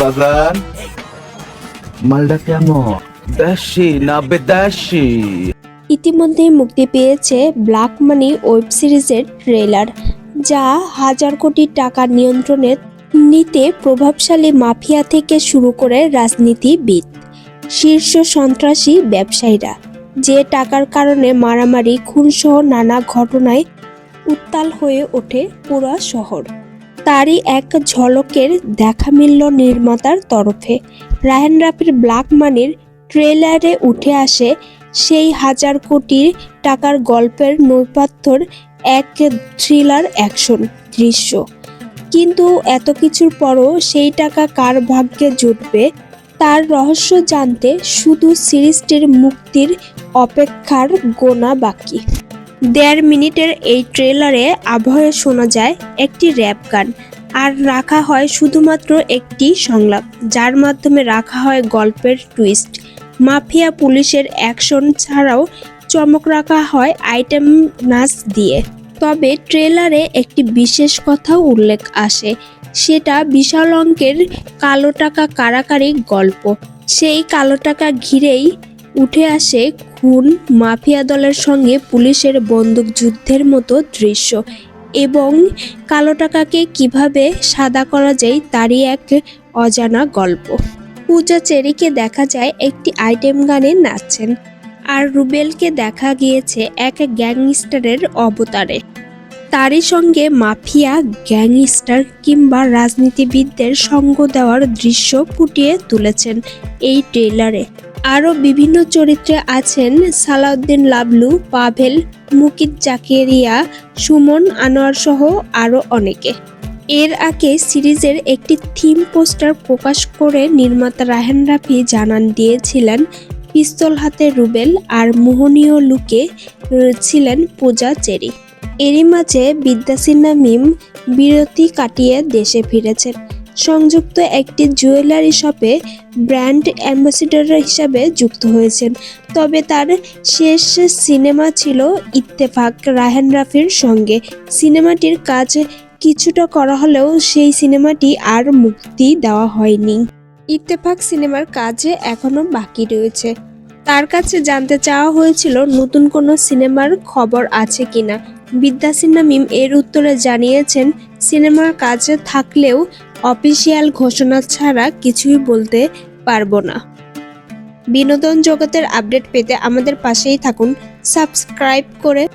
বাগান। মালটা কেমন? দেশি না বেদাসি ইতিমধ্যে মুক্তি পেয়েছে ব্ল্যাক মানি ওয়েব সিরিজের ট্রেলার যা হাজার কোটি টাকা নিয়ন্ত্রণে নিতে প্রভাবশালী মাফিয়া থেকে শুরু করে রাজনীতিবিদ, শীর্ষ সন্ত্রাসী ব্যবসায়ীরা। যে টাকার কারণে মারামারি, খুনসহ নানা ঘটনায় উত্তাল হয়ে ওঠে পুরা শহর। তারই এক ঝলকের দেখা মিলল নির্মাতার তরফে। রায়হান রাফির ব্ল্যাক মানির ট্রেলারে উঠে আসে সেই হাজার কোটি টাকার গল্পের নৈপাত্যর এক থ্রিলার অ্যাকশন দৃশ্য। কিন্তু এত কিছুর পরও সেই টাকা কার ভাগ্যে জুটবে, তার রহস্য জানতে শুধু সিরিজটির মুক্তির অপেক্ষার গোনা বাকি। দেড় মিনিটের এই ট্রেলারে আবহে শোনা যায় একটি র্যাপ গান, আর রাখা হয় শুধুমাত্র একটি সংলাপ, যার মাধ্যমে রাখা হয় গল্পের টুইস্ট। মাফিয়া পুলিশের অ্যাকশন ছাড়াও চমক রাখা হয় আইটেম নাচ দিয়ে। তবে ট্রেলারে একটি বিশেষ কথাও উল্লেখ আসে, সেটা বিশাল অঙ্কের কালো টাকা কারাকারি গল্প। সেই কালো টাকা ঘিরেই উঠে আসে খুন মাফিয়া দলের সঙ্গে পুলিশের বন্দুক যুদ্ধের মতো দৃশ্য এবং কালো টাকাকে কীভাবে সাদা করা যায় তারই এক অজানা গল্প। পূজা চেরিকে দেখা যায় একটি আইটেম গানে নাচছেন আর রুবেলকে দেখা গিয়েছে এক গ্যাংস্টারের অবতারে। তারই সঙ্গে মাফিয়া, গ্যাংস্টার কিংবা রাজনীতিবিদদের সঙ্গ দেওয়ার দৃশ্য ফুটিয়ে তুলেছেন এই ট্রেলারে। আরও বিভিন্ন চরিত্রে আছেন সালাউদ্দিন লাবলু, পাভেল, মুকিত জাকেরিয়া, সুমন আনোয়ার সহ আরও অনেকে। এর আগে সিরিজের একটি থিম পোস্টার প্রকাশ করে নির্মাতা রাহেন রাফি জানান দিয়েছিলেন, পিস্তল হাতে রুবেল আর মোহনীয় লুকে ছিলেন পূজা চেরি। এরই মাঝে বিদ্যাসিন্না মিম বিরতি কাটিয়ে দেশে ফিরেছেন। সংযুক্ত একটি জুয়েলারি শপে ব্র্যান্ড অ্যাম্বাসিডর হিসাবে যুক্ত হয়েছেন। তবে তার শেষ সিনেমা ছিল ইত্তেফাক রাহেন রাফির সঙ্গে। সিনেমাটির কাজ কিছুটা করা হলেও সেই সিনেমাটি আর মুক্তি দেওয়া হয়নি। ইত্তেফাক সিনেমার কাজে এখনও বাকি রয়েছে। তার কাছে জানতে চাওয়া হয়েছিল, নতুন কোনো সিনেমার খবর আছে কিনা? বিদ্যাসিন্না মিম এর উত্তরে জানিয়েছেন, সিনেমার কাজে থাকলেও অফিসিয়াল ঘোষণা ছাড়া কিছুই বলতে পারব না। বিনোদন জগতের আপডেট পেতে আমাদের পাশেই থাকুন। সাবস্ক্রাইব করে